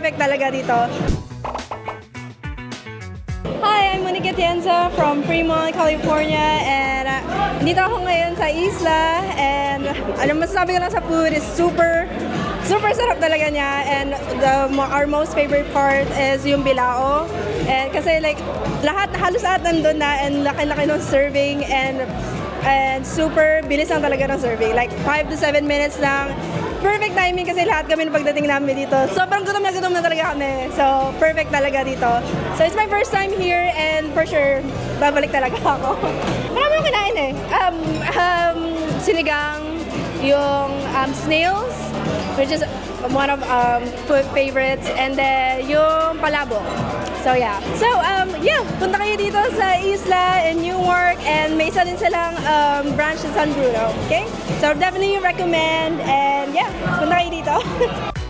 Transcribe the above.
perfect talaga dito. Hi, I'm Monica Tienza from Fremont, California, and uh, dito ako ngayon sa isla, and ano masasabi ko lang sa food is super, super sarap talaga niya, and the, our most favorite part is yung bilao, and kasi like, lahat, halos lahat nandun na, and laki-laki ng serving, and and super bilis lang talaga ng serving, like 5 to 7 minutes lang, perfect timing kasi lahat kami pagdating namin dito. Sobrang gutom na gutom na talaga kami. So, perfect talaga dito. So, it's my first time here and for sure, babalik talaga ako. Marami akong kinain eh. Um, um, sinigang, yung um, snails, which is one of um, food favorites, and then yung palabo. So yeah. So um yeah, punta kayo dito sa Isla in Newark and may isa din silang um, branch sa San Bruno. Okay? So definitely recommend and yeah, punta kayo dito.